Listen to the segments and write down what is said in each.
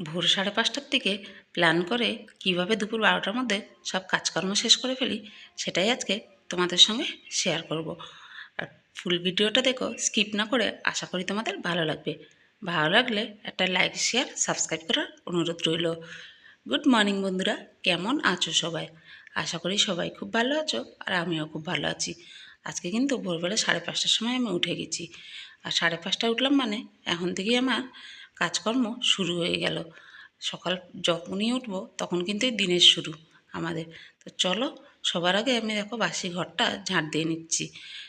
ভোর সাড়ে পাঁচটার দিকে প্ল্যান করে কীভাবে দুপুর বারোটার মধ্যে সব কাজকর্ম শেষ করে ফেলি, সেটাই আজকে তোমাদের সঙ্গে শেয়ার করব। আর ফুল ভিডিওটা দেখো স্কিপ না করে আশা করি তোমাদের ভালো লাগবে। ভালো লাগলে একটা লাইক শেয়ার সাবস্ক্রাইব করার অনুরোধ রইল। গুড মর্নিং বন্ধুরা, কেমন আছো সবাই? আশা করি সবাই খুব ভালো আছো আর আমিও খুব ভালো আছি। আজকে কিন্তু ভোরবেলা সাড়ে পাঁচটার সময় আমি উঠে গেছি। আর সাড়ে পাঁচটায় উঠলাম মানে এখন থেকেই আমার কাজকর্ম শুরু হয়ে গেল। সকাল যখনই উঠবো তখন কিন্তু এই দিনের শুরু আমাদের। তো চলো, সবার আগে আমি দেখো বাসি ঘরটা ঝাঁট দিয়ে নিচ্ছি।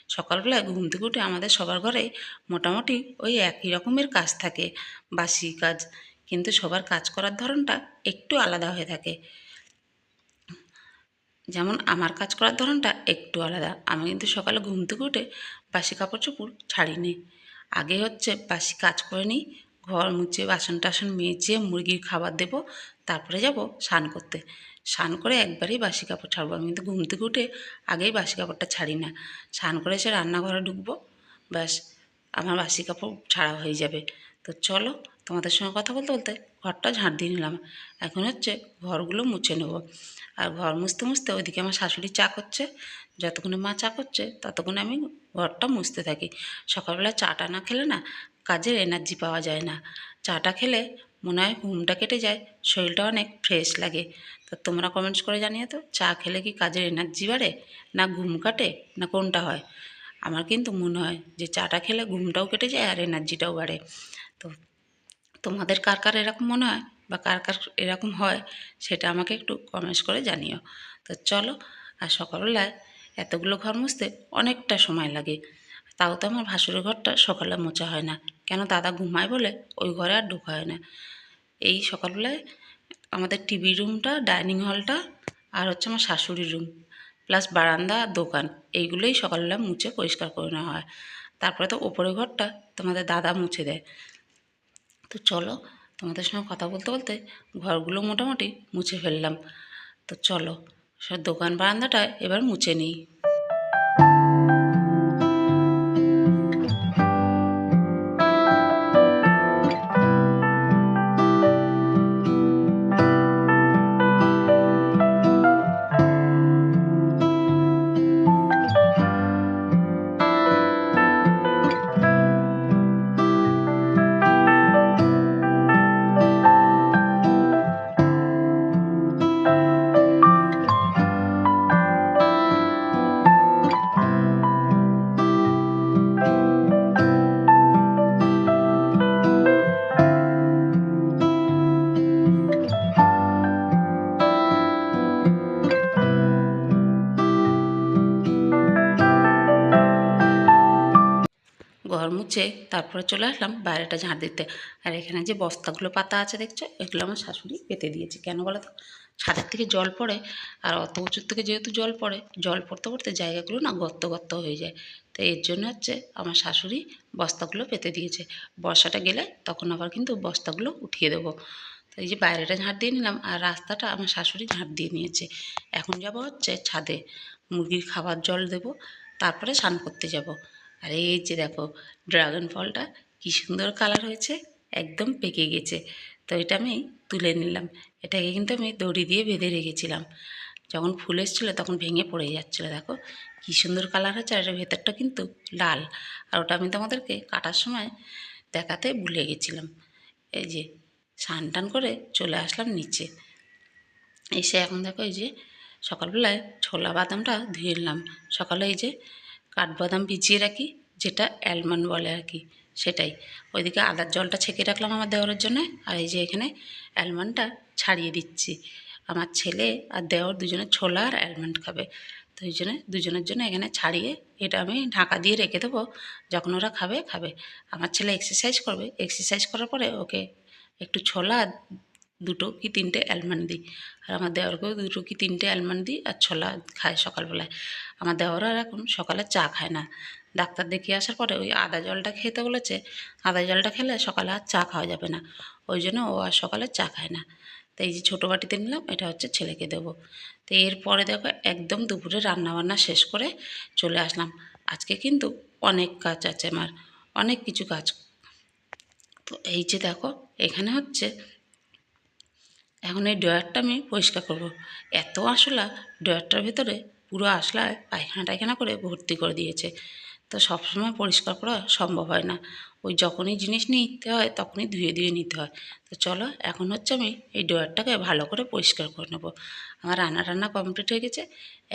সকালবেলায় ঘুম থেকে উঠে আমাদের সবার ঘরে মোটামুটি ওই একই রকমের কাজ থাকে, বাসি কাজ। কিন্তু সবার কাজ করার ধরনটা একটু আলাদা হয়ে থাকে। যেমন আমার কাজ করার ধরনটা একটু আলাদা। আমি কিন্তু সকালে ঘুম থেকে উঠে বাসি কাপড় চোপড় ছাড়িনি। আগে হচ্ছে বাসি কাজ করে নিই ঘর মুছে, বাসন টাসন মেজে, মুরগির খাবার দেবো, তারপরে যাব স্নান করতে। স্নান করে একবারেই বাসি কাপড় ছাড়বো। আমি কিন্তু ঘুম থেকে উঠে আগেই বাসি কাপড়টা ছাড়ি না। স্নান করে এসে রান্নাঘরে ঢুকবো, ব্যাস, আমার বাসি কাপড় ছাড়া হয়ে যাবে। তো চলো তোমাদের সঙ্গে কথা বলতে বলতে ঘরটা ঝাঁট দিয়ে নিলাম। এখন হচ্ছে ঘরগুলো মুছে নেব। আর ঘর মুছতে মুছতে ওইদিকে আমার শাশুড়ি চা করছে, যতক্ষণে মা চা করছে, ততক্ষণে আমি ঘরটা মুছতে থাকি। সকালবেলা চাটা না খেলে না কাজের এনার্জি পাওয়া যায় না। চাটা খেলে মনে হয় ঘুমটা কেটে যায়, শরীরটা অনেক ফ্রেশ লাগে। তো তোমরা কমেন্টস করে জানিয়ে তো চা খেলে কি কাজের এনার্জি বাড়ে, না ঘুম কাটে, না কোনটা হয়? আমার কিন্তু মনে হয় যে চাটা খেলে ঘুমটাও কেটে যায় আর এনার্জিটাও বাড়ে। তো তোমাদের কার কার এরকম মনে হয় বা কার কার এরকম হয় সেটা আমাকে একটু কমেন্টস করে জানিও। তো চলো, আর সকালবেলায় এতগুলো ঘর মুছতে অনেকটা সময় লাগে। তাও তো আমার ভাসুরের ঘরটা সকালে মোছা হয় না। কেন দাদা ঘুমায় বলে? ওই ঘরে আর ঢোকা হয় না। এই সকালবেলায় আমাদের টিভি রুমটা, ডাইনিং হলটা আর হচ্ছে আমার শাশুড়ির রুম, প্লাস বারান্দা, দোকান, এইগুলোই সকালবেলা মুছে পরিষ্কার করে নেওয়া হয়। তারপরে তো ওপরের ঘরটা তোমাদের দাদা মুছে দেয়। তো চলো, তোমাদের সঙ্গে কথা বলতে বলতে ঘরগুলো মোটামুটি মুছে ফেললাম। তো চলো সব দোকান বারান্দাটা এবার মুছে নিই। মুছে তারপরে চলে আসলাম বাইরেটা ঝাঁট দিতে। আর এখানে যে বস্তাগুলো পাতা আছে দেখছ? এগুলো আমার শাশুড়ি পেতে দিয়েছে। কেন বলো তো? ছাদের থেকে জল পড়ে আর অত উঁচুর থেকে যেহেতু জল পড়ে, জল পড়তে পড়তে জায়গাগুলো না গর্ত গর্ত হয়ে যায়। তো এর জন্য হচ্ছে আমার শাশুড়ি বস্তাগুলো পেতে দিয়েছে। বর্ষাটা গেলে তখন আবার কিন্তু বস্তাগুলো উঠিয়ে দেবো। তো এই যে বাইরেটা ঝাঁট দিয়ে নিলাম আর রাস্তাটা আমার শাশুড়ি ঝাঁট দিয়ে নিয়েছে। এখন যাব হচ্ছে ছাদে। মুরগির খাবার জল দেবো, তারপরে স্নান করতে যাব। আর এই যে দেখো ড্রাগন ফলটা কি সুন্দর কালার হয়েছে, একদম পেকে গেছে। তো এটা আমি তুলে নিলাম। এটাকে কিন্তু আমি দড়ি দিয়ে বেঁধে রেখেছিলাম। যখন ফুল এসেছিল তখন ভেঙে পড়ে যাচ্ছিল, দেখো। কী সুন্দর কালার হচ্ছে আর ভেতরটা কিন্তু লাল। আর ওটা আমি তোমাদেরকে কাটার সময় দেখাতে ভুলে গেছিলাম। এই যে স্নান টান করে চলে আসলাম নিচে। এসে এখন দেখো এই যে সকালবেলায় ছোলা বাদামটা ধুয়ে নিলাম। সকালে এই যে কাঠবাদাম ভিজিয়ে রাখি, যেটা অ্যালমন্ড বলে আর কি সেটাই। ওইদিকে আদার জলটা ছেঁকে রাখলাম আমার দেওয়ারের জন্য, আর এই যে এখানে অ্যালমন্ডটা ছাড়িয়ে দিচ্ছি। আমার ছেলে আর দেওয়ার দুজনে ছোলা আর অ্যালমন্ড খাবে। তো ওই জন্য দুজনের জন্য এখানে ছাড়িয়ে এটা আমি ঢাকা দিয়ে রেখে দেবো। যখন ওরা খাবে খাবে। আমার ছেলে এক্সারসাইজ করবে। এক্সারসাইজ করার পরে ওকে একটু ছোলা দুটো কি তিনটে অ্যালমন্ড দিই। আর আমার দেওয়ারকেও দুটো কি তিনটে অ্যালমন্ড দিই আর ছোলা খায় সকালবেলায়। আমার দেওয়ারও আর এখন সকালে চা খায় না। ডাক্তার দেখিয়ে আসার পরে ওই আদা জলটা খেতে বলেছে, আদা জলটা খেলে সকালে আর চা খাওয়া যাবে না। ওই জন্য ও আর সকালে চা খায় না। তো এই যে ছোটো বাটিতে নিলাম, এটা হচ্ছে ছেলেকে দেবো। তো এরপরে দেখো একদম দুপুরে রান্নাবান্না শেষ করে চলে আসলাম। আজকে কিন্তু অনেক কাজ আছে আমার, অনেক কিছু কাজ। তো এই যে দেখো, এখানে হচ্ছে এখন এই ড্রয়ারটা আমি পরিষ্কার করব। এত আশলা ড্রয়ারটার ভেতরে পুরো আশলায় পায়খানা টায়খানা করে ভর্তি করে দিয়েছে। তো সবসময় পরিষ্কার করা সম্ভব হয় না। ওই যখনই জিনিস নিতে হয় তখনই ধুয়ে ধুয়ে নিতে হয়। তো চলো, এখন হচ্ছে আমি এই ড্রয়ারটাকে ভালো করে পরিষ্কার করে নেব। আমার রান্না টান্না কমপ্লিট হয়ে গেছে।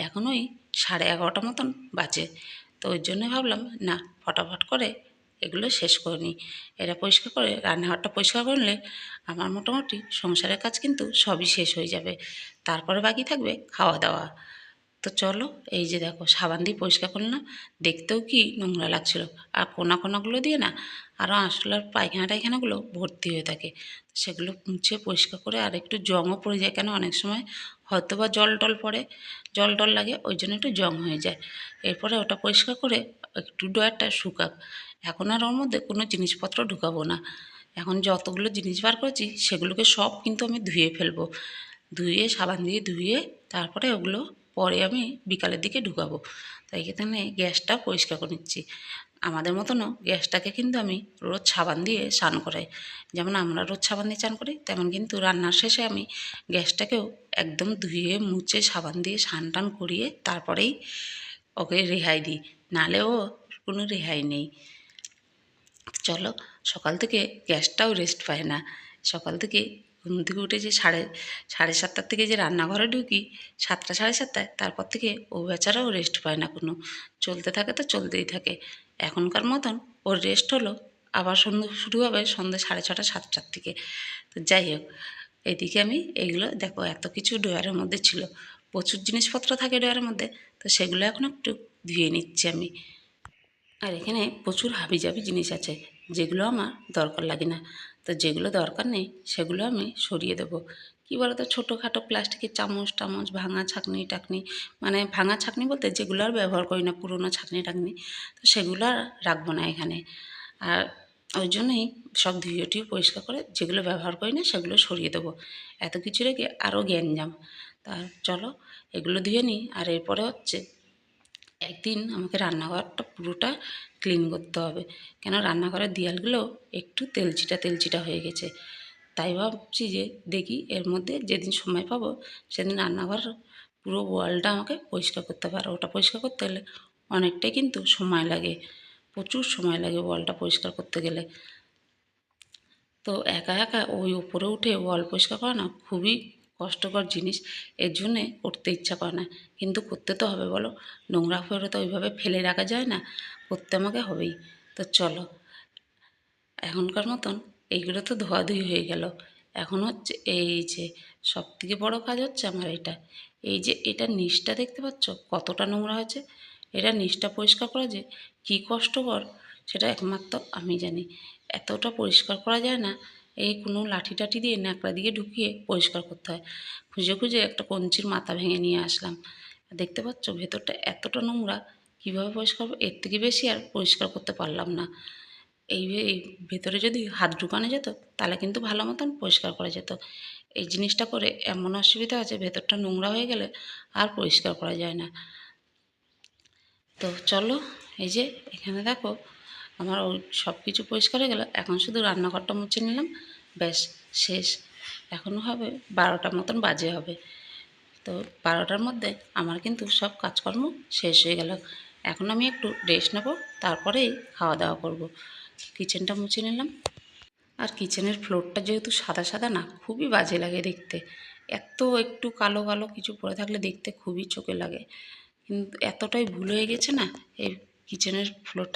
এখন ওই সাড়ে এগারোটা মতন বাজে। তো ওই জন্য ভাবলাম, না, ফটাফট করে এগুলো শেষ করে নিই। এটা পরিষ্কার করে, রান্নাঘরটা পরিষ্কার করলে আমার মোটামুটি সংসারের কাজ কিন্তু সবই শেষ হয়ে যাবে। তারপরে বাকি থাকবে খাওয়া দাওয়া তো চলো, এই যে দেখো, সাবান দিয়ে পরিষ্কার করলাম দেখতেও কি নোংরা লাগছিল। আর কোনা কোনাগুলো দিয়ে না আরও আঁশলার পায়খানা টায়খানাগুলো ভর্তি হয়ে থাকে। সেগুলো মুছে পরিষ্কার করে আর একটু জংও পড়ে যায় কেন? অনেক সময় হয়তো বা জল টল পড়ে, জল টল লাগে, ওই জন্য একটু জং হয়ে যায়। এরপরে ওটা পরিষ্কার করে একটু ডয়ারটা শুকাক। এখন আর ওর মধ্যে কোনো জিনিসপত্র ঢুকাবো না। এখন যতগুলো জিনিস বার করেছি, সেগুলোকে সব কিন্তু আমি ধুয়ে ফেলব। ধুয়ে, সাবান দিয়ে ধুয়ে, তারপরে ওগুলো পরে আমি বিকালের দিকে ঢুকাবো। তাই এখানে গ্যাসটা পরিষ্কার করে নিচ্ছি। আমাদের মতনও গ্যাসটাকে কিন্তু আমি রোজ সাবান দিয়ে স্নান করাই। যেমন আমরা রোজ সাবান দিয়ে স্নান করি, তেমন কিন্তু রান্নার শেষে আমি গ্যাসটাকেও একদম ধুয়ে মুছে সাবান দিয়ে স্নান টান করিয়ে তারপরেই ওকে রেহাই দিই। নালে ও কোনো রেহাই নেই। চলো, সকাল থেকে গ্যাসটাও রেস্ট পায় না। সকাল থেকে ঘুম থেকে উঠে যে সাড়ে সাড়ে সাতটার থেকে যে রান্নাঘরে ঢুকি, সাতটা, সাড়ে সাতটায়, তারপর থেকে ও বেচারাও রেস্ট পায় না কোনো। চলতে থাকে তো চলতেই থাকে। এখনকার মতন ওর রেস্ট হলো আবার সন্ধ্যে শুরু হবে সন্ধ্যে সাড়ে ছটা, সাতটার থেকে তো যাই হোক, এদিকে আমি এইগুলো দেখো, এত কিছু ডয়ারের মধ্যে ছিল। প্রচুর জিনিসপত্র থাকে ডয়ারের মধ্যে, তো সেগুলো এখন একটু ধুয়ে নিচ্ছি আমি। আর এখানে প্রচুর হাবিজাবি জিনিস আছে, যেগুলো আমার দরকার লাগে না। তো যেগুলো দরকার নেই সেগুলো আমি সরিয়ে দেবো। কী বলতো? ছোটোখাটো প্লাস্টিকের চামচ টামচ, ভাঙা ছাকনি টাকনি মানে ভাঙা ছাকনি বলতে যেগুলো আর ব্যবহার করি না, পুরোনো ছাকনি টাকনি, তো সেগুলো আর রাখব না এখানে। আর ওই জন্যই সব ধুয়ে টুয়ে পরিষ্কার করে যেগুলো ব্যবহার করি না সেগুলো সরিয়ে দেবো। এত কিছু রেখে আরও গ্যাঞ্জাম। তা চলো, এগুলো ধুয়ে নিই, আর এরপরে হচ্ছে একদিন আমাকে রান্নাঘরটা পুরোটা ক্লিন করতে হবে। কেন রান্নাঘরের দেয়ালগুলো একটু তেলচিটা তেলচিটা হয়ে গেছে। তাই ভাবছি যে দেখি এর মধ্যে যেদিন সময় পাবো সেদিন রান্নাঘর পুরো ওয়ালটা আমাকে পরিষ্কার করতে হবে। ওটা পরিষ্কার করতে গেলে অনেকটাই কিন্তু সময় লাগে। প্রচুর সময় লাগে ওয়ালটা পরিষ্কার করতে গেলে। তো একা একা ওই উপরে উঠে ওয়াল পরিষ্কার করা না খুবই কষ্টকর জিনিস, এর জন্যে করতে ইচ্ছা করে না। কিন্তু করতে তো হবে বলো, নোংরা ফেরো তো ওইভাবে ফেলে রাখা যায় না, করতে আমাকে হবেই। তো চলো, এখনকার মতন এইগুলো তো ধোয়াধুয়ি হয়ে গেল। এখন হচ্ছে এই যে সব থেকে বড়ো কাজ হচ্ছে আমার এটা। এই যে এটা নিচটা দেখতে পাচ্ছ, কতটা নোংরা হয়েছে, এটা নিচটা পরিষ্কার করা যে কী কষ্টকর, সেটা একমাত্র আমি জানি। এতটা পরিষ্কার করা যায় না এই কোনো লাঠি টাঠি দিয়ে ন্যাকড়া দিয়ে ঢুকিয়ে পরিষ্কার করতে হয়। খুঁজে খুঁজে একটা কঞ্চির মাথা ভেঙে নিয়ে আসলাম। দেখতে পাচ্ছ, ভেতরটা এতটা নোংরা, কীভাবে পরিষ্কার এর থেকে বেশি আর পরিষ্কার করতে পারলাম না। এই ভেতরে যদি হাত ঢুকানো যেত, তাহলে কিন্তু ভালো মতন পরিষ্কার করা যেত। এই জিনিসটা করে এমন অসুবিধা আছে, ভেতরটা নোংরা হয়ে গেলে আর পরিষ্কার করা যায় না। তো চলো, এই যে এখানে দেখো আমার ওই সব কিছু পরিষ্কার হয়ে গেল। এখন শুধু রান্নাঘরটা মুছে নিলাম। ব্যাস, শেষ। এখনও হবে বারোটার মতন বাজে হবে। তো বারোটার মধ্যে আমার কিন্তু সব কাজকর্ম শেষ হয়ে গেল। এখন আমি একটু রেস্ট নেব, তারপরেই খাওয়া দাওয়া করব। কিচেনটা মুছে নিলাম। আর কিচেনের ফ্লোরটা যেহেতু সাদা সাদা না, খুবই বাজে লাগে দেখতে। এত একটু কালো কালো কিছু পরে থাকলে দেখতে খুবই চোখে লাগে। কিন্তু এতটাই ভুল হয়ে গেছে না, এই কিচেনের ফ্লোরটা